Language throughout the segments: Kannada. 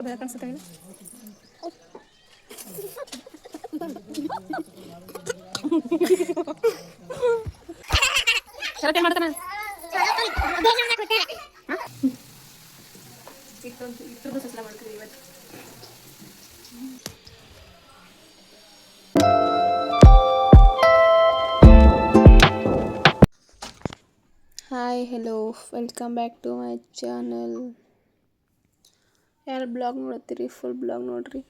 ಕಾಣಿಸುತ್ತೆ ಶರತ್ ಮಾಡ್ತಾನ ಸಸ್ಲ ಮಾಡ್ತೀವಿ ಇವತ್ತು hi hello welcome back to my channel ಯಾರು ಬ್ಲಾಗ್ ನೋಡ್ತೀರಿ ಫುಲ್ ಬ್ಲಾಗ್ ನೋಡಿರಿ.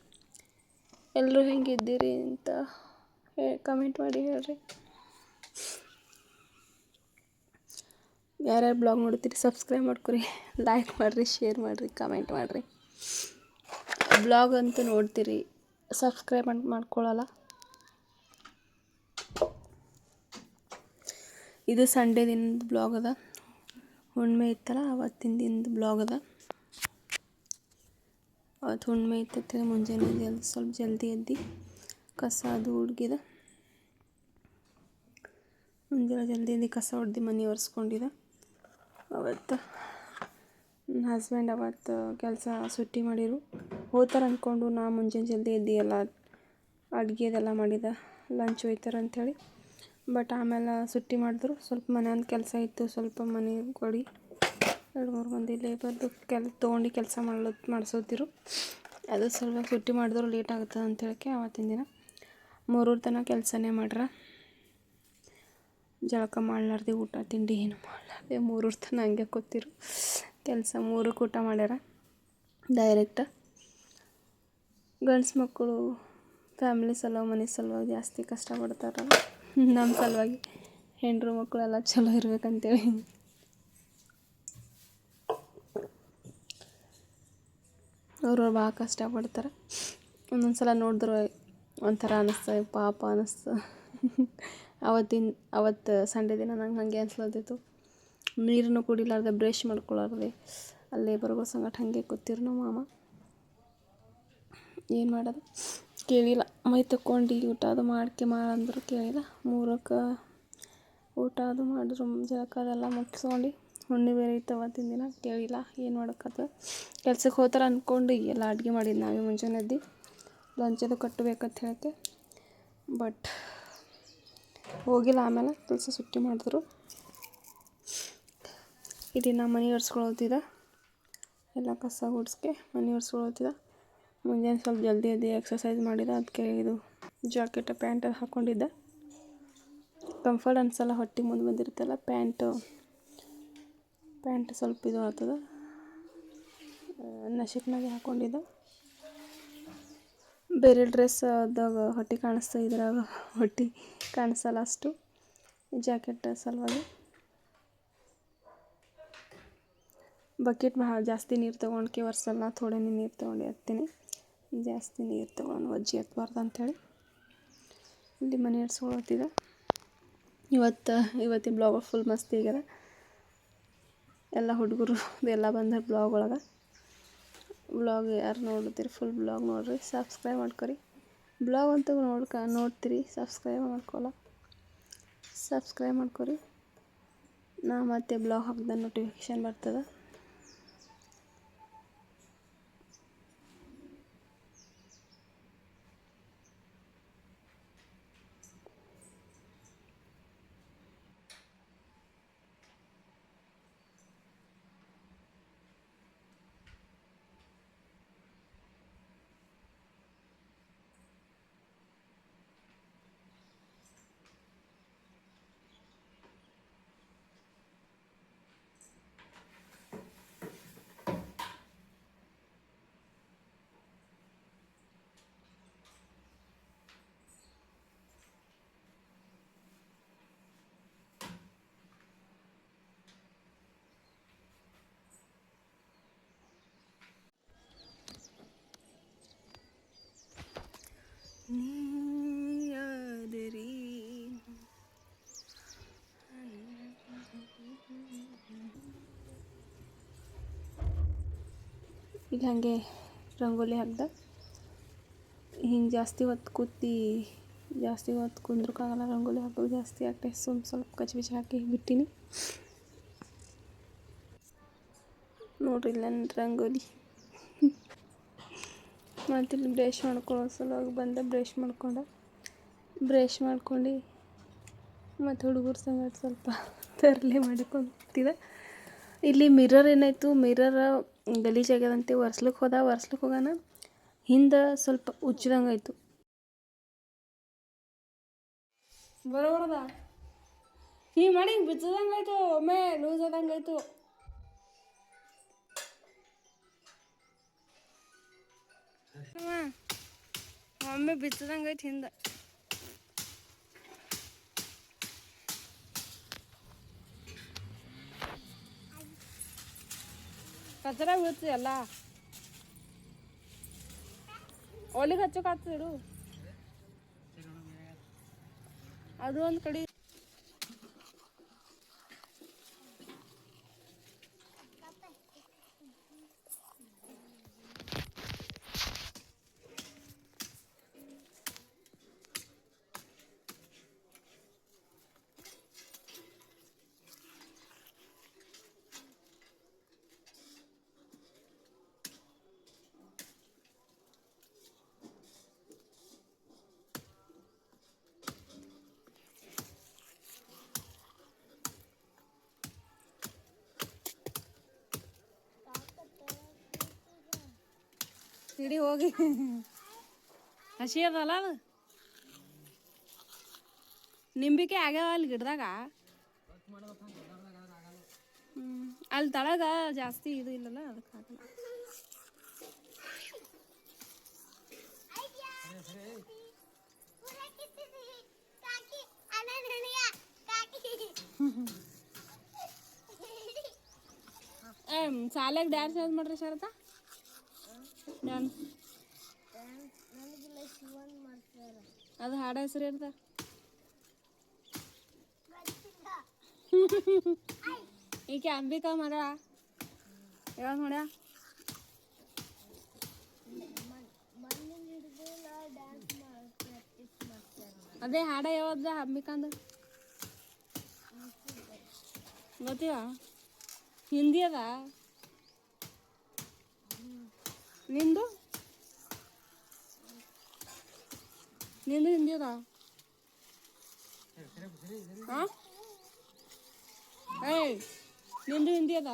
ಎಲ್ಲರೂ ಹೆಂಗಿದ್ದೀರಿ ಅಂತ ಕಮೆಂಟ್ ಮಾಡಿ ಹೇಳ್ರಿ. ಯಾರ್ಯಾರು ಬ್ಲಾಗ್ ನೋಡ್ತೀರಿ ಸಬ್ಸ್ಕ್ರೈಬ್ ಮಾಡ್ಕೊರಿ ಲೈಕ್ ಮಾಡಿರಿ ಶೇರ್ ಮಾಡಿರಿ ಕಮೆಂಟ್ ಮಾಡಿರಿ. ಬ್ಲಾಗ್ ಅಂತೂ ನೋಡ್ತೀರಿ ಸಬ್ಸ್ಕ್ರೈಬ್ ಅಂತ ಮಾಡ್ಕೊಳ್ಳಲ್ಲ ಇದು ಸಂಡೇ ದಿನದ ಬ್ಲಾಗ್ ಅದ. ಹುಣ್ಣಿಮೆ ಇತ್ತಲ್ಲ, ಅವತ್ತಿನ ದಿನದ ಬ್ಲಾಗ್ ಅದ. ಅವತ್ತು ಹುಣ್ಣಿಮೆ ಇತ್ತಂತೇಳಿ ಮುಂಜಾನೆ ಜಲ್ದಿ ಸ್ವಲ್ಪ ಜಲ್ದಿ ಎದ್ದು ಕಸ ಅದು ಹುಡುಗಿದ ಮುಂಜಾನೆ ಜಲ್ದಿ ಎದ್ದು ಕಸ ಹೊಡ್ದು ಮನೆ ಒರೆಸ್ಕೊಂಡಿದ. ಅವತ್ತು ನನ್ನ ಹಸ್ಬೆಂಡ್ ಅವತ್ತು ಕೆಲಸ ಸುಟ್ಟಿ ಮಾಡಿರು. ಹೋಗ್ತಾರೆ ಅಂದ್ಕೊಂಡು ನಾ ಮುಂಜಾನೆ ಜಲ್ದಿ ಎದ್ದು ಎಲ್ಲ ಅಡುಗೆ ಅದೆಲ್ಲ ಮಾಡಿದ, ಲಂಚ್ ಒಯ್ತಾರೆ ಅಂಥೇಳಿ ಬಟ್ ಆಮೇಲೆ ಸುಟ್ಟಿ ಮಾಡಿದ್ರು. ಸ್ವಲ್ಪ ಮನೆಯೊಂದು ಕೆಲಸ ಇತ್ತು, ಸ್ವಲ್ಪ ಮನೆ ಕೊಡಿ ಎರಡು ಮೂರು ಮಂದಿ ಲೇಬರ್ದು ಕೆಲ್, ತೊಗೊಂಡು ಕೆಲಸ ಮಾಡ್ಲತ್ ಮಾಡಿಸೋದಿರು ಅದು ಸ್ವಲ್ಪ ಸುಟ್ಟಿ ಮಾಡಿದ್ರು ಲೇಟ್ ಆಗುತ್ತದೆ ಅಂತ ಹೇಳಕ್ಕೆ ಆವತ್ತಿನ ದಿನ. ಮೂರೂರು ತನಕ ಕೆಲಸನೇ ಮಾಡ್ರ. ಜಳಕ ಮಾಡ್ಲಾರ್ದೆ ಊಟ, ತಿಂಡಿ ಏನು ಮಾಡ್ಲಾರ್ದೆ ಮೂರೂರು ತನ ಹಂಗೆ ಕೂತಿರು. ಕೆಲಸ ಮೂರಕ್ಕೆ ಊಟ ಮಾಡ್ಯಾರ. ಡೈರೆಕ್ಟ್ ಗಂಡ್ಸು ಮಕ್ಕಳು ಫ್ಯಾಮಿಲಿ ಸಲುವಾಗಿ ಮನೆ ಸಲುವಾಗಿ ಜಾಸ್ತಿ ಕಷ್ಟಪಡ್ತಾರಲ್ಲ ನಮ್ಮ ಸಲುವಾಗಿ ಹೆಂಡ್ರು ಮಕ್ಕಳೆಲ್ಲ ಚಲೋ ಇರ್ಬೇಕಂತೇಳಿ. ಅವರು ಭಾಳ ಕಷ್ಟಪಡ್ತಾರೆ. ಒಂದೊಂದು ಸಲ ನೋಡಿದ್ರೆ ಒಂಥರ ಅನ್ನಿಸ್ತು ಪಾಪ ಅನ್ನಿಸ್ತು ಅವತ್ತಿನ, ಅವತ್ತು ಸಂಡೇ ದಿನ ನಂಗೆ ಹಾಗೆ ಅನ್ಸ್ಲತ್ತಿತ್ತು. ನೀರನ್ನು ಕುಡಿಲಾರ್ದೆ, ಬ್ರಷ್ ಮಾಡ್ಕೊಳ್ಳಾರ್ದೆ ಅಲ್ಲಿ ಬರೋ ಸಂಗಟ ಹಾಗೆ ಕೂತಿರು ನಮ್ಮ ಮಾಮ. ಏನು ಮಾಡೋದು? ಕೇಳಿಲ್ಲ. ಮೈ ತಕ್ಕೊಂಡು ಊಟ ಅದು ಮಾಡ್ಕೆ ಮಾಡಂದ್ರು ಕೇಳಿಲ್ಲ. ಮೂರಕ್ಕೆ ಊಟ ಅದು ಮಾಡಿದ್ರು ಜಳಕ ಅದೆಲ್ಲ ಮುಗಿಸ್ಕೊಂಡು. ಹುಣ್ಣಿ ಬೇರೆ ಇತ್ತು ಅವತ್ತಿನ ದಿನ ಕೇಳಿಲ್ಲ ಏನು ಮಾಡೋಕ್ಕಾಗ್ತದೆ ಕೆಲ್ಸಕ್ಕೆ ಹೋಗ್ತಾರೆ ಅಂದ್ಕೊಂಡು ಎಲ್ಲ ಅಡುಗೆ ಮಾಡಿದ್ದು ನಾವೇ ಮುಂಜಾನೆ ಎದ್ದು ಲಂಚ್ ಅದು ಕಟ್ಟಬೇಕಂತ ಹೇಳಕ್ಕೆ. ಬಟ್ ಹೋಗಿಲ್ಲ ಆಮೇಲೆ ಕೆಲಸ ಸುಟ್ಟಿ ಮಾಡಿದ್ರು. ಇಡೀ ನಾ ಮನೆ ಒರೆಸ್ಕೊಳತ್ತಿದ್ದ ಎಲ್ಲ ಕಸ ಗುಡಿಸ್ಕೆ ಮನೆ ಒರೆಸ್ಕೊಳತ್ತಿದ್ದ ಮುಂಜಾನೆ ಸ್ವಲ್ಪ ಜಲ್ದಿ ಎದ್ದು ಎಕ್ಸಸೈಸ್ ಮಾಡಿದ ಅದಕ್ಕೆ ಇದು ಜಾಕೆಟ್ ಪ್ಯಾಂಟ್ ಹಾಕ್ಕೊಂಡಿದ್ದೆ ಕಂಫರ್ಟ್ ಅನ್ಸಲ್ಲ ಹೊಟ್ಟೆ ಮುಂದೆ ಬಂದಿರುತ್ತಲ್ಲ ಪ್ಯಾಂಟು ಪ್ಯಾಂಟ್ ಸ್ವಲ್ಪ ಇದು ಆಗ್ತದೆ. ನಶಿಕ್ನಾಗೆ ಹಾಕ್ಕೊಂಡಿದ್ದೆ ಬೇರೆ ಡ್ರೆಸ್ ಅದಾಗ ಹೊಟ್ಟೆ ಕಾಣಿಸ್ತಾ ಇದ್ರಾಗ ಹೊಟ್ಟೆ ಕಾಣಿಸಲ್ಲ ಅಷ್ಟು. ಜಾಕೆಟ್ ಸಲುವಾಗಿ. ಬಕೆಟ್ ಭಾಳ ಜಾಸ್ತಿ ನೀರು ತೊಗೊಂಡ್ಕೆ ಒರೆಸಲ್ಲ ಥೋಡೆನೇ ನೀರು ತೊಗೊಂಡು ಎತ್ತೀನಿ. ಜಾಸ್ತಿ ನೀರು ತೊಗೊಂಡು ಒಜ್ಜಿ ಎತ್ತಬಾರ್ದು ಅಂಥೇಳಿ ಇಲ್ಲಿ ಮನೆ ಎಡ್ಸ್ಕೊಳತ್ತಿದೆ ಇವತ್ತು ಇವತ್ತಿನ ಬ್ಲಾಗ್ ಫುಲ್ ಮಸ್ತಿ ಆಗ್ಯದ. ಎಲ್ಲ ಹುಡುಗರು ಎಲ್ಲ ಬಂದಾರ ಬ್ಲಾಗ್ ಒಳಗೆ. ಬ್ಲಾಗ್ ಯಾರು ನೋಡ್ತೀರಿ ಫುಲ್ ಬ್ಲಾಗ್ ನೋಡಿರಿ. ಸಬ್ಸ್ಕ್ರೈಬ್ ಮಾಡ್ಕೊರಿ. ಬ್ಲಾಗ್ ಅಂತೂ ನೋಡ್ಕ, ನೋಡ್ತೀರಿ. ಸಬ್ಸ್ಕ್ರೈಬ್ ಮಾಡ್ಕೊಲ್ಲ. ಸಬ್ಸ್ಕ್ರೈಬ್ ಮಾಡ್ಕೊರಿ. ನಾ ಮತ್ತೆ ಬ್ಲಾಗ್ ಹಾಕ್ದ ನೋಟಿಫಿಕೇಶನ್ ಬರ್ತದೆ. ನೀಯಾದರಿ. ಇಲ್ಲಿ ಹಾಗೆ ರಂಗೋಲಿ ಹಾಕ್ದೆ. ಹಿಂಗೆ ಜಾಸ್ತಿ ಹೊತ್ತು ಕೂತಿ, ಜಾಸ್ತಿ ಹೊತ್ತು ಕುಂದ್ರಕ್ಕಾಗಲ್ಲ ರಂಗೋಲಿ ಹಾಕೋದು ಜಾಸ್ತಿ ಆಗ್ತದೆ ಸ್ವಲ್ಪ ಸ್ವಲ್ಪ ಕಚ್ ಬಿಚ್ ಹಾಕಿ ಬಿಟ್ಟಿನಿ. ನೋಡ್ರಿ ಇಲ್ಲ ರಂಗೋಲಿ. ಮತ್ತು ಬ್ರೇಶ್ ಮಾಡ್ಕೊಂಡು ಮಾಡ್ಕೊಳ್ಳೋ ಸಲುವಾಗಿ ಬಂದೆ, ಬ್ರಷ್ ಮಾಡ್ಕೊಂಡೆ. ಬ್ರಷ್ ಮಾಡ್ಕೊಂಡು ಮತ್ತು ಹುಡುಗರ ಸಂಗಡ ಸ್ವಲ್ಪ ತರಲೆ ಮಾಡಿಕೊಂಡು ಹೋಗ್ತಿದ್ದೆ ಇಲ್ಲಿ ಮಿರರ್ ಏನಾಯಿತು? ಮಿರರ್ ಗಲೀಜಾಗ್ಯದಂತೆ ಒರ್ಸ್ಲಿಕ್ಕೆ ಹೋದ ಒರ್ಸ್ಲಿಕ್ಕೆ ಹೋಗೋಣ ಹಿಂದೆ ಸ್ವಲ್ಪ ಉಚ್ಚಿದಂಗೆ ಆಯಿತು ಬರೋಬರದ ಹಿಂಗೆ ಮಾಡಿ ಹಿಂಗೆ ಬಿಚ್ಚದಂಗೆ ಆಯಿತು ಒಮ್ಮೆ ಲೂಸ್ ಆದಂಗೆ ಆಯಿತು ಒಮ್ಮೆ ಬಿಚ್ಚದಂಗೆ ಐತಿ ಹಿಂದೆ. ಕಚರ ಬೀಳ್ತದೆ ಎಲ್ಲ? ಒಲಿಗೆ ಹಚ್ಚೋಕಾಗ್ತದೆ ಇಡು. ಅದು ಒಂದು ಕಡೆ ಸಿಡಿ ಹೋಗಿ. ಹಸಿ ಅದಲ್ಲ ಅದು? ನಿಂಬಿಕೆ ಆಗ್ಯಾವ ಅಲ್ಲಿ ಗಿಡದಾಗ. ಅಲ್ಲಿ ತಳಗ ಜಾಸ್ತಿ ಇದು ಇಲ್ಲಲ್ಲ ಅದಕ್ಕೆ ಆಗಲ್ಲ ಶಾಲೆಗೆ ಡ್ಯಾನ್ಸ್ ಯಾವ್ದು ಮಾಡ್ರಿ ಶರತ ಡ್ಯಾನ್ಸ್ ಅದು ಹಾಡ ಹೆಸರು ಇರ್ತ ಈಕೆ ಅಂಬಿಕಾ ಮರ. ಯಾವಾಗ ನೋಡ. ಅದೇ ಹಾಡ ಯಾವ್ದ ಅಂಬಿಕಾಂದ? ಗೊತ್ತೀವ ಹಿಂದಿ ಅದ? ನಿಂದು? ನಿಂದು ಹಿಂದಿ ನಿಂದು ಹಾ ಏಯ್ ನಿಂದು ಹೋ ಅದ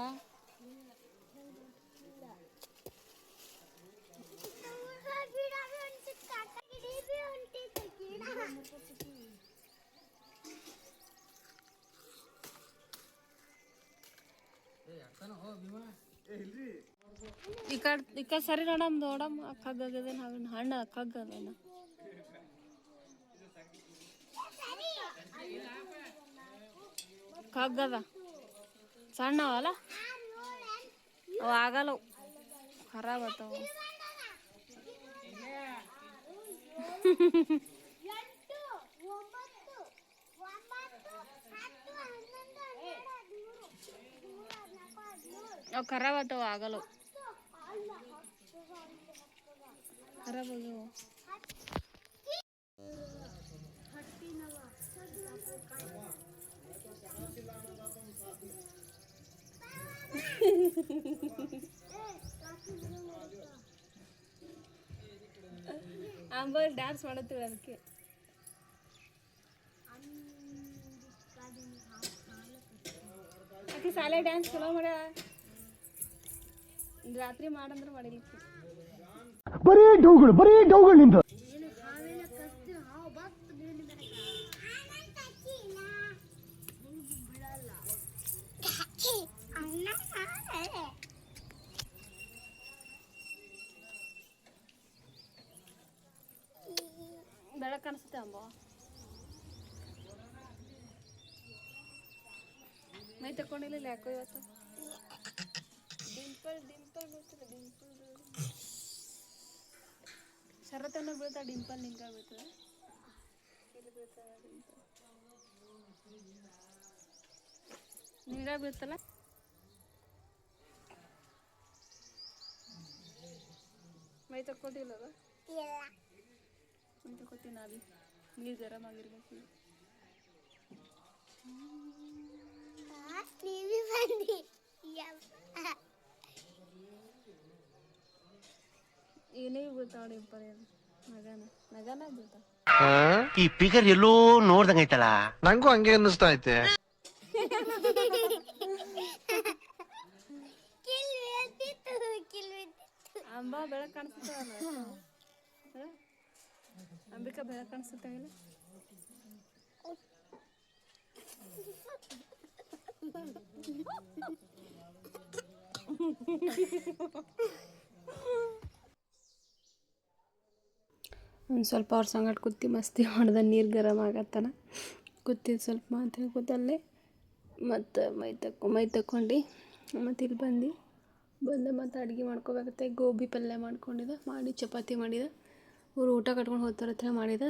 ಈ ಕಡೆ ಈ ಕಡೆ ಸರಿ ನೋಡಮ್ ನೋಡಮ್ ಕಗ್ಗದೇನು ನಾವಿನ ಹಣ್ಣು ಕಗ್ಗದೇನ ಕಗ್ಗದ ಸಣ್ಣ ಅವಲ್ಲ ಅವು ಆಗಲ್ಲ. ಖರಾಬ್ ಆತಾವ ಅವು. ಖರಾಬ್ ಆತಾವ, ಆಗಲ್ಲ ಅವು. ಖರಾಬ್ ಆಗ್ಯಾವ ಅಂಬಲ್ ಡ್ಯಾನ್ಸ್ ಮಾಡತ್ತೀವಿ ಅದಕ್ಕೆ ಆಕೆ ಶಾಲೆ ಡ್ಯಾನ್ಸ್ ಚಲೋ ಮಾಡ್ಯಾಳ ರಾತ್ರಿ ಮಾಡಂದ್ರೆ ಮಾಡಿಲಿಕ್ಕೆ ಬರೀ ಡೌಗಳು ಬರೀ ಡೌಗಳು ನಿಂದು ಬೆಳಕು ಕಾಣಿಸುತ್ತೆ ಅಂಬ. ಮೈ ತಕೊಂಡಿಲ್ಲ ಯಾಕೋ ಇವತ್ತು? ಡಿಂಪಲ್ ಡಿಂಪಲ್ ಬೀಳ್ತದೆ ಡಿಂಪಲ್ ಶರತನ ಬೀಳ್ತಾ ಡಿಂಪಲ್ ನಿಂಗ ಬೀಳ್ತದೆ ಇಲ್ಲಿ ಬೀಳ್ತದೆ. ಡಿಂಪಲ್ ನಿಂಗ ಬೀಳ್ತಲ್ಲ? ಮೈ ತಕ್ಕೊಟ್ಟಿಲ್ಲ ಅದು ಮೈ ತಕ್ಕೊತೀನಿ ನಾವಿ ನೀರು ಗರಂ ಆಗಿರ್ಬೇಕು. ಟಿವಿ ಬಂದಿ ಬೀಳ್ತಾವ ನೋಡಿ ಬರೀ ನಗನ ನಗನ ಬೀಳ್ತಾವ. ಈ ಫಿಗರ್ ಎಲ್ಲೋ ನೋಡ್ದಂಗೈತಲ್ಲ ನಂಗೂ ಹಂಗೆ ಅನ್ನಿಸ್ತಾ ಐತೆ. ಅಂಬಾ ಬೆಳಕು ಕಾಣಿಸ್ತಲ್ಲ ಅಂಬಿಕಾ ಬೆಳಕು ಕಾಣಿಸ್ತಾವಿಲ್ಲ ಒಂದು ಸ್ವಲ್ಪ ಅವ್ರ ಸಂಗಡ ಕುತ್ತಿ ಮಸ್ತಿ ಮಾಡ್ದೆ, ನೀರು ಗರಮ್ ಆಗತ್ತನ. ಕೂತಿದ್ದು ಸ್ವಲ್ಪ ಮಾತಾಡಿ ಕೂತಲ್ಲೇ ಮತ್ತು ಮೈ ತಕ್ಕೊ, ಮೈ ತಕ್ಕೊಂಡು ಮತ್ತು ಇಲ್ಲಿ ಬಂದು. ಬಂದು ಮತ್ತು ಅಡುಗೆ ಮಾಡ್ಕೋಬೇಕತ್ತೆ ಗೋಬಿ ಪಲ್ಯ ಮಾಡ್ಕೊಂಡಿದ್ದೆ ಮಾಡಿ ಚಪಾತಿ ಮಾಡಿದೆ. ಅವರು ಊಟ ಕಟ್ಕೊಂಡು ಹೋಗ್ತಾರೆ ಹತ್ರ ಮಾಡಿದೆ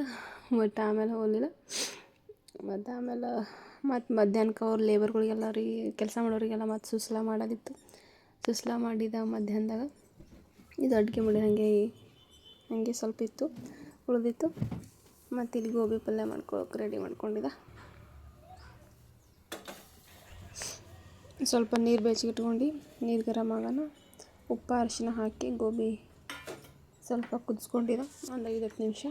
ಮತ್ತು ಆಮೇಲೆ ಹೋಗಲಿಲ್ಲ. ಮತ್ತು ಆಮೇಲೆ ಮತ್ತು ಮಧ್ಯಾಹ್ನಕ್ಕೆ ಅವ್ರು ಲೇಬರ್ಗಳಿಗೆಲ್ಲ ರೀ, ಕೆಲಸ ಮಾಡೋರಿಗೆಲ್ಲ ಮತ್ತು ಸುಸ್ಲಾ ಮಾಡೋದಿತ್ತು. ಸುಸ್ಲಾ ಮಾಡಿದ ಮಧ್ಯಾಹ್ನದಾಗ. ಇದು ಅಡುಗೆ ಮಾಡಿ ಹಾಗೆ ಹಾಗೆ ಸ್ವಲ್ಪ ಇತ್ತು. ಉಳಿದಿತ್ತು ಮತ್ತು ಇಲ್ಲಿ ಗೋಬಿ ಪಲ್ಯ ಮಾಡ್ಕೊಳಕ್ಕೆ ರೆಡಿ ಮಾಡ್ಕೊಂಡಿದ್ದೆ. ಸ್ವಲ್ಪ ನೀರು ಬೆಚ್ಚಗಿಟ್ಕೊಂಡು ನೀರು ಗರಂ ಆಗೋಣ. ಉಪ್ಪು, ಅರಿಶಿನ ಹಾಕಿ ಗೋಬಿ ಸ್ವಲ್ಪ ಕುದಿಸ್ಕೊಂಡಿದ್ದೆ ಒಂದು ಐದು ಹತ್ತು ನಿಮಿಷ.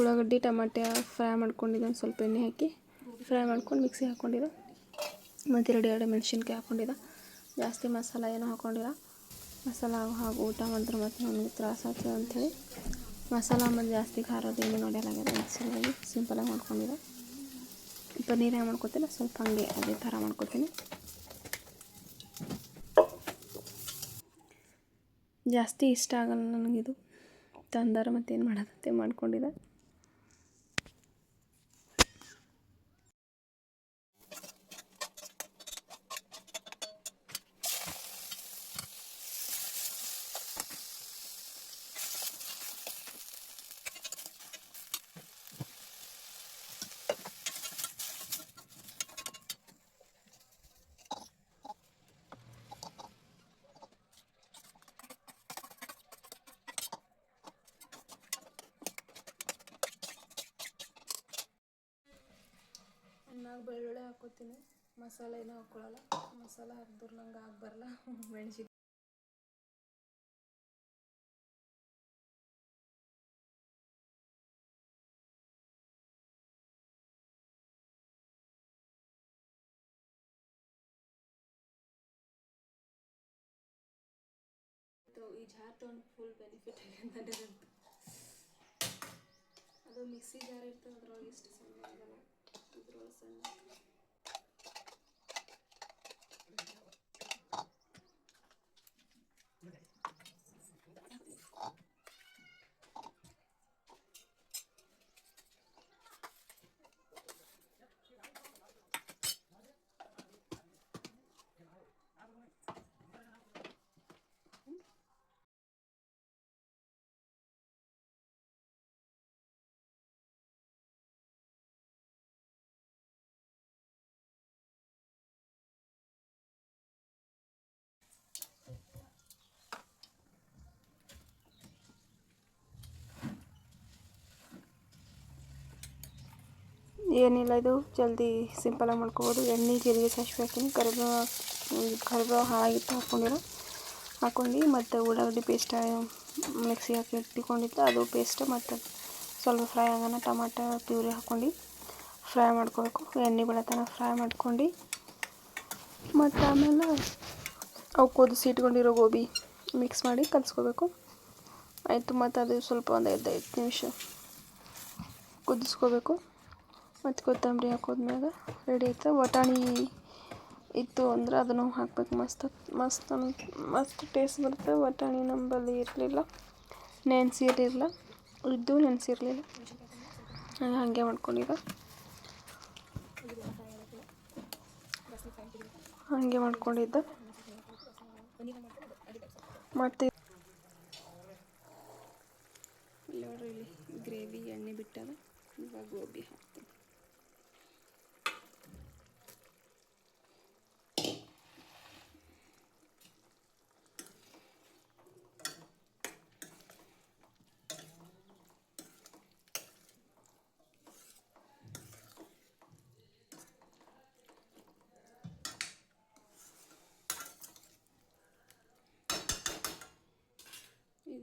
ಉಳ್ಳಾಗಡ್ಡಿ ಟಮಾಟೆ ಫ್ರೈ ಮಾಡ್ಕೊಂಡಿದ್ದೆ ಸ್ವಲ್ಪ ಎಣ್ಣೆ ಹಾಕಿ. ಫ್ರೈ ಮಾಡ್ಕೊಂಡು ಮಿಕ್ಸಿ ಹಾಕ್ಕೊಂಡಿದ್ದೆ ಮತ್ತು ಎರಡು ಎರಡು ಮೆಣಸಿನ್ಕಾಯಿ ಹಾಕ್ಕೊಂಡಿದ್ದೆ ಜಾಸ್ತಿ ಮಸಾಲ ಏನೂ ಹಾಕ್ಕೊಂಡಿಲ್ಲ ಮಸಾಲ ಹಾಗೂ ಊಟ ಮಾಡಿದ್ರೆ ಮತ್ತು ನನಗೆ ತ್ರಾಸ ಆಗ್ತದೆ ಅಂಥೇಳಿ. ಮಸಾಲ, ಮತ್ತು ಜಾಸ್ತಿ ಖಾರದ ಏನು ನೋಡಲಾಗಿದೆ ಮಿಕ್ಸಿನಲ್ಲಿ ಸಿಂಪಲಾಗಿ ಮಾಡ್ಕೊಂಡಿದ್ದೆ ಪನ್ನೀರ್ ಮಾಡ್ಕೊತೀನಿ? ಸ್ವಲ್ಪ ಹಾಗೆ ಅದೇ ಥರ ಮಾಡ್ಕೊತೀನಿ. ಜಾಸ್ತಿ ಇಷ್ಟ ಆಗಲ್ಲ ನನಗಿದು. ತಂದಾರ ಮತ್ತೇನು ಮಾಡೋದಂತೆ ಮಾಡ್ಕೊಂಡಿದ್ದೆ ನಾಲ್ಕು ಬೆಳ್ಳುಳ್ಳಿ ಹಾಕೋತೀನಿ. ಮಸಾಲೆ ಏನೂ ಹಾಕ್ಕೊಳ್ಳಲ್ಲ ಮಸಾಲೆ ಹಾಕಿದ್ರೆ ನಂಗೆ ಆಗಿ ಮೆಣಸಿನ ಈ ಜಾರ್ ತೊಗೊಂಡು ಫುಲ್ ಬೆನಿಫಿಟ್ ಅಂತ ಅದು ಮಿಕ್ಸಿ ಜಾರ್ ಇರ್ತದೆ ಅದ್ರೊಳಗೆ ಇಷ್ಟು ಸಣ್ಣ ಆಗಲ್ಲ ಇದ್ರೊಳಗೆ ಏನಿಲ್ಲ ಇದು. ಜಲ್ದಿ ಸಿಂಪಲಾಗಿ ಮಾಡ್ಕೋಬೋದು. ಎಣ್ಣೆ, ಜೀರಿಗೆ, ಸಾಸಿವೆ ಹಾಕಿನಿ ಕರಿಬೇವು ಕರಿಬೇವು ಹಾಳಾಗಿತ್ತು ಹಾಕ್ಕೊಂಡಿರೋ ಹಾಕ್ಕೊಂಡು ಮತ್ತು ಉಳ್ಳಾಗಡ್ಡಿ ಪೇಸ್ಟ್ ಮಿಕ್ಸಿ ಹಾಕಿ ಇಟ್ಕೊಂಡಿತ್ತು ಅದು ಪೇಸ್ಟ್ ಮತ್ತು ಸ್ವಲ್ಪ ಫ್ರೈ ಆಗೋಣ ಟಮಾಟ ಪ್ಯೂರಿ ಹಾಕ್ಕೊಂಡು ಫ್ರೈ ಮಾಡ್ಕೋಬೇಕು. ಎಣ್ಣೆ ಬೆಳತನ ಫ್ರೈ ಮಾಡ್ಕೊಂಡು ಮತ್ತು ಆಮೇಲೆ ಅವು ಕುದಿಸಿ ಇಟ್ಕೊಂಡಿರೋ ಗೋಬಿ ಮಿಕ್ಸ್ ಮಾಡಿ ಕಲಿಸ್ಕೋಬೇಕು. ಆಯಿತು, ಮತ್ತು ಅದು ಸ್ವಲ್ಪ ಒಂದು ಐದು ಐದು ನಿಮಿಷ ಕುದಿಸ್ಕೋಬೇಕು. ಮತ್ತು ಕೊತ್ತಂಬರಿ ಹಾಕೋದ್ಮ್ಯಾಗ ರೆಡಿ ಆಯ್ತು. ಬಟಾಣಿ ಇತ್ತು ಅಂದ್ರೆ ಅದನ್ನು ಹಾಕ್ಬೇಕು. ಮಸ್ತ್ ಮಸ್ತ್ ಮಸ್ತ್ ಟೇಸ್ಟ್ ಬರುತ್ತೆ. ಬಟಾಣಿ ನಂಬಲ್ಲಿ ಇರಲಿಲ್ಲ. ನೆನೆಸಿರಲಿಲ್ಲ. ಇದ್ದು ನೆನೆಸಿರಲಿಲ್ಲ. ಹಾಗೆ ಮಾಡ್ಕೊಂಡಿದ್ದೆ. ಹಾಗೆ ಮಾಡ್ಕೊಂಡಿದ್ದೆ. ಮತ್ತು ಇಲ್ಲಿ ಗ್ರೇವಿ ಎಣ್ಣೆ ಬಿಟ್ಟದ ಗೋಬಿ ಹಾಕ್ತೀನಿ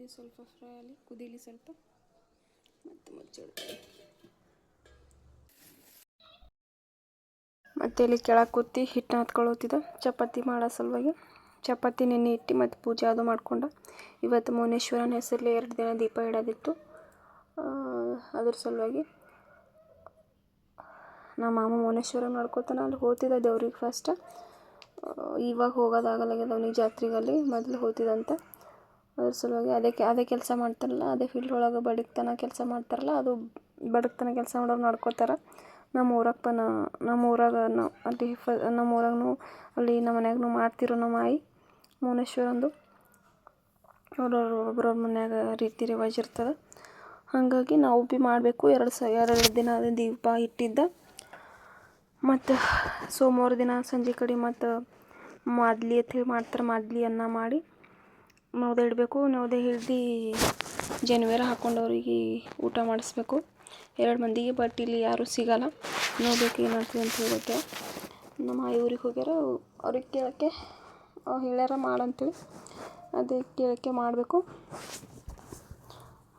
ಇದು ಸ್ವಲ್ಪ ಫ್ರೈ ಆಗಲಿ ಕುದೀಲಿ ಸ್ವಲ್ಪ ಮತ್ತು ಮುಚ್ಚಿಡ್ತೀನಿ ಮತ್ತು ಇಲ್ಲಿ ಕೆಳಗೆ ಕೂತಿ ಹಿಟ್ಟು ಹತ್ಕೊಳ್ಳೋತಿದ್ದ ಚಪಾತಿ ಮಾಡೋ ಸಲುವಾಗಿ. ಚಪಾತಿ ನೆನೆ ಇಟ್ಟು ಮತ್ತು ಪೂಜೆ ಅದು ಮಾಡ್ಕೊಂಡು. ಇವತ್ತು ಮೌನೇಶ್ವರನ ಹೆಸರಲ್ಲಿ ಎರಡು ದಿನ ದೀಪ ಇಡೋದಿತ್ತು. ಅದ್ರ ಸಲುವಾಗಿ ನಮ್ಮ ಮಾಮ ಮೌನೇಶ್ವರ ಮಾಡ್ಕೋತಾನೆ ಅಲ್ಲಿ ಹೋಗ್ತಿದ್ದ ದೇವ್ರಿಗೆ ಫಸ್ಟ್ ಇವಾಗ ಹೋಗೋದಾಗಲಾಗ್ಯದ ಅವನಿಗೆ ಜಾತ್ರೆಗಲ್ಲಿ. ಮೊದಲು ಹೋಗ್ತಿದ್ದಂತೆ. ಅದ್ರ ಸಲುವಾಗಿ ಅದೇ ಅದೇ ಕೆಲಸ ಮಾಡ್ತಾರಲ್ಲ, ಅದೇ ಫೀಲ್ಡ್ ಒಳಗೆ ಬಡಕ್ತನ ಕೆಲಸ ಮಾಡ್ತಾರಲ್ಲ, ಅದು ಬಡಕ್ತನ ಕೆಲಸ ಮಾಡೋರು ನಡ್ಕೋತಾರೆ. ನಮ್ಮ ಊರಾಗ ಪನ ನಮ್ಮ ಊರಾಗ ಅಲ್ಲಿ ಫ ನಮ್ಮ ಊರಾಗೂ ಅಲ್ಲಿ ನಮ್ಮ ಮನ್ಯಾಗೂ ಮಾಡ್ತಿರೋ ನಮ್ಮ ಆಯಿ ಮೌನೇಶ್ವರಂದು. ಅವ್ರವ್ರು, ಒಬ್ರವ್ರ ಮನ್ಯಾಗ ರೀತಿ ರಿವಾಜ್ ಇರ್ತದೆ. ಹಾಗಾಗಿ ನಾವು ಭೀ ಮಾಡಬೇಕು. ಎರಡು ಸ, ಎರಡು ದಿನ ದೀಪ ಇಟ್ಟಿದ್ದ. ಮತ್ತು ಸೋಮವಾರ ದಿನ ಸಂಜೆ ಕಡೆ ಮತ್ತು ಮಾದ್ಲಿ ಅಂತ ಹೇಳಿ ಮಾಡ್ತಾರೆ, ಮಾದ್ಲಿ ಅನ್ನ ಮಾಡಿ. ನವದೆ ಇಡಬೇಕು ನವದೆ ಹಿಡ್ದು ಜೆನ್ವೆರ ಹಾಕ್ಕೊಂಡು ಅವ್ರಿಗೆ ಊಟ ಮಾಡಿಸ್ಬೇಕು. ಎರಡು ಮಂದಿಗೆ ಬಟ್ ಇಲ್ಲಿ ಯಾರೂ ಸಿಗಲ್ಲ. ನೋಡ್ಬೇಕು ಏನಾಗ್ತದೆ ಅಂತ ಹೇಳೋಕ್ಕೆ ನಮ್ಮ ಆಯಿ ಊರಿಗೆ ಹೋಗ್ಯಾರ. ಅವ್ರಿಗೆ ಕೇಳೋಕ್ಕೆ, ಅವ್ರು ಹೇಳ್ಯಾರ ಮಾಡಂತೇಳಿ ಅದೇ ಕೇಳೋಕ್ಕೆ ಮಾಡಬೇಕು.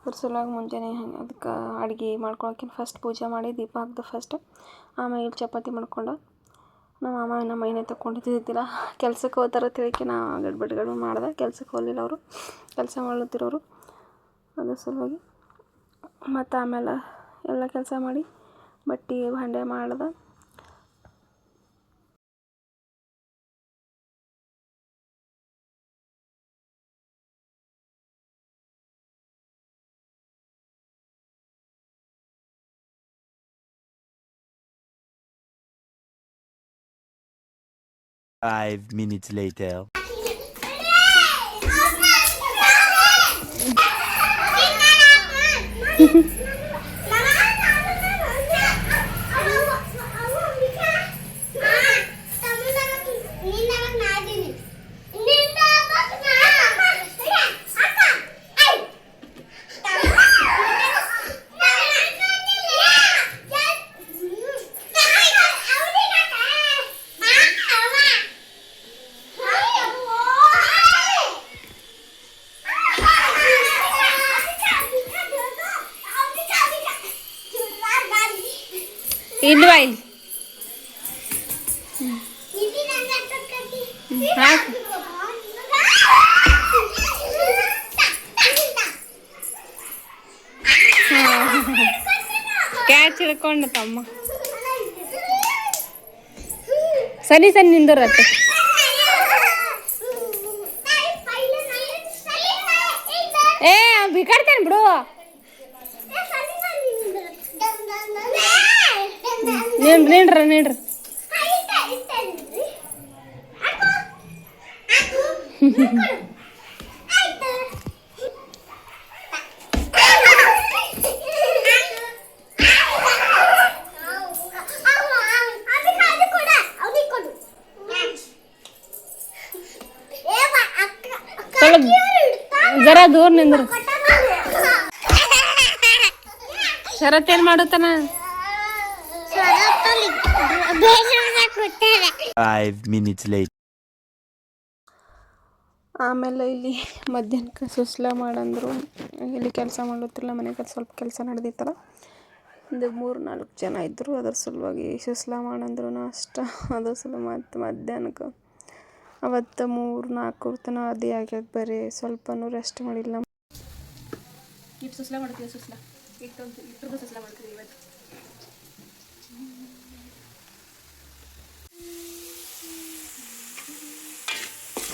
ಅದ್ರ ಸಲುವಾಗಿ ಮುಂಜಾನೆ ಅದಕ್ಕೆ ಅಡುಗೆ ಮಾಡ್ಕೊಳಕ್ಕಿಂತ ಫಸ್ಟ್ ಪೂಜೆ ಮಾಡಿ, ದೀಪ ಹಾಕ್ದೆ ಫಸ್ಟ್ ಆಮೇಲೆ ಚಪಾತಿ ಮಾಡ್ಕೊಂಡು. ನಮ್ಮ ಮಾಮ ನಮ್ಮ ಮೈನೇ ತಗೊಂಡಿದ್ದಿದ್ದಿಲ್ಲ ಕೆಲ್ಸಕ್ಕೆ ಹೋಗ್ತಾರ ತಿಳಿಕೆ ನಾ ಗಡ್ಬಡ್ ಗಡ್ಬಡ್ ಮಾಡ್ದೆ. ಕೆಲ್ಸಕ್ಕೆ ಹೋಗಲಿಲ್ಲ ಅವರು. ಕೆಲಸ ಮಾಡುತ್ತಿರೋರು ಅದ್ರ ಸಲುವಾಗಿ. ಮತ್ತು ಆಮೇಲೆ ಎಲ್ಲ ಕೆಲಸ ಮಾಡಿ ಬಟ್ಟೆ ಭಾಂಡೆ ಮಾಡ್ದೆ. Five minutes later. ಇಲ್ಲಿ ಬಾ ಇಲ್ಲಿ ಹಾಕು ಕ್ಯಾಚ್ ಹಿಡ್ಕೊಂಡು ತಮ್ಮ ಸನಿ ಸನಿ ನಿಂದಿರತ್ತೆ ಏ ಬಿಕಾಡ್ತೇನೆ ಬಿಡು ನೀನ್ ನೀಡ್ರ ನೀಡ್ರಿ ಸ್ವಲ್ಪ ಜರ ದೂರ ನಿಂದ್ರ ಶರತ್ ಏನ್ ಮಾಡುತ್ತಾನ Five ಮಿನಿಟ್ಸ್ ಲೇಟ್ ಆಮೇಲೆ ಇಲ್ಲಿ ಮಧ್ಯಾಹ್ನಕ್ಕೆ ಸುಸ್ಲ ಮಾಡಂದ್ರು. ಇಲ್ಲಿ ಕೆಲಸ ಮಾಡ್ಲತ್ತಿರಲ್ಲ ಮನೆಗೆ ಸ್ವಲ್ಪ ಕೆಲಸ ನಡೆದಿತ್ತಲ್ಲ. ಒಂದು ಮೂರು ನಾಲ್ಕು ಜನ ಇದ್ದರು ಅದ್ರ ಸಲುವಾಗಿ ಸುಸ್ಲ ಮಾಡಂದ್ರು ಅಷ್ಟ ಅದ್ರ ಸಲ ಮತ್ತು ಮಧ್ಯಾಹ್ನಕ್ಕೆ ಅವತ್ತು ಮೂರು ನಾಲ್ಕು ತನ ಅದೇ ಆಗ್ಯದ ಬರೀ. ಸ್ವಲ್ಪನೂ ರೆಸ್ಟ್ ಮಾಡಿಲ್ಲ. ಸುಸ್ಲ ಮಾಡ್ತೀವಿ ಸುಸ್ಲ? ಇಟ್ಟು ಇಟ್ಟು ಸುಸ್ಲ ಮಾಡ್ತೀವಿ ಇವತ್ತು?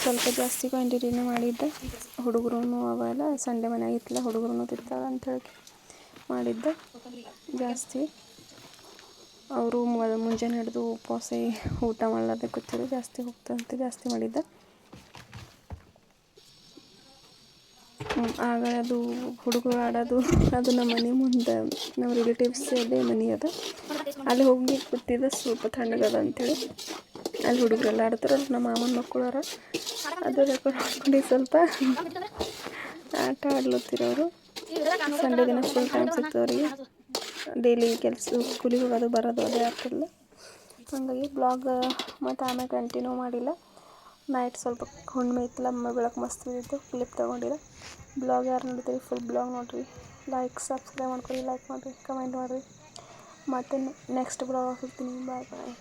ಸ್ವಲ್ಪ ಜಾಸ್ತಿ ಕ್ವಾಂಟಿಟಿನೇ ಮಾಡಿದ್ದೆ. ಹುಡುಗರೂ ಅವೆಲ್ಲ ಸಂಡೆ ಮನೆಯಾಗ ಇತ್ತಲ್ಲ ಹುಡುಗರು ಅಂತ ಹೇಳಿ ಮಾಡಿದ್ದೆ. ಜಾಸ್ತಿ. ಅವರು ಮುಂಜಾನೆ ಹಿಡಿದು ಉಪವಾಸ ಊಟ ಮಾಡಲಾರ್ದೆ ಕೂತಿದ್ರು. ಜಾಸ್ತಿ ಹೋಗ್ತಂತ ಜಾಸ್ತಿ ಮಾಡಿದ್ದೆ. ಆಗ ಅದು ಹುಡುಗರು ಆಡೋದು, ಅದು ನಮ್ಮ ಮನೆ ಮುಂದೆ, ನಮ್ಮ ರಿಲೇಟಿವ್ಸ್ ಅದೇ ಮನೆ ಅದ. ಅಲ್ಲಿ ಹೋಗಿ ಕೂತಿದ್ದೆ ಸ್ವಲ್ಪ ತಣ್ಣಗದ ಅಂಥೇಳಿ ಅಲ್ಲಿ ಹುಡುಗರೆಲ್ಲ ಆಡ್ತಾರೆ ನಮ್ಮ ಮಾಮನ ಮಕ್ಕಳಾರ ಅದು ರೆಕಾರ್ಡ್ ಮಾಡ್ಕೊಂಡು ಸ್ವಲ್ಪ ಆಟ ಆಡ್ಲತ್ತಿರೋರು. ಸಂಡೇ ದಿನ ಫುಲ್ ಟೈಮ್ ಸಿಗ್ತವ್ರಿಗೆ ಡೈಲಿ ಕೆಲಸ ಸ್ಕೂಲಿಗೆ ಹೋಗೋದು ಬರೋದು ಅದೇ ಆಗ್ತಿಲ್ಲ ಹಾಗಾಗಿ ಬ್ಲಾಗ್ ಮತ್ತು ಆಮೇಲೆ ಕಂಟಿನ್ಯೂ ಮಾಡಿಲ್ಲ. ನೈಟ್ ಸ್ವಲ್ಪ ಹುಣ್ಣಿಮೆ ಇತ್ತಲ್ಲ ಬೆಳಕು ಮಸ್ತ್ ಬಿದ್ದಿತ್ತು ಕ್ಲಿಪ್ ತೊಗೊಂಡಿಲ್ಲ. ಬ್ಲಾಗ್ ಯಾರು ನೋಡ್ತೀವಿ ಫುಲ್ ಬ್ಲಾಗ್ ನೋಡಿರಿ. ಲೈಕ್ ಸಬ್ಸ್ಕ್ರೈಬ್ ಮಾಡ್ಕೊಳ್ಳಿ ಲೈಕ್ ಮಾಡಿರಿ ಕಮೆಂಟ್ ಮಾಡಿರಿ. ಮತ್ತೆ ನೆಕ್ಸ್ಟ್ ಬ್ಲಾಗ್ ಸಿಗ್ತೀನಿ ಬಾಯ್ ಬಾಯ್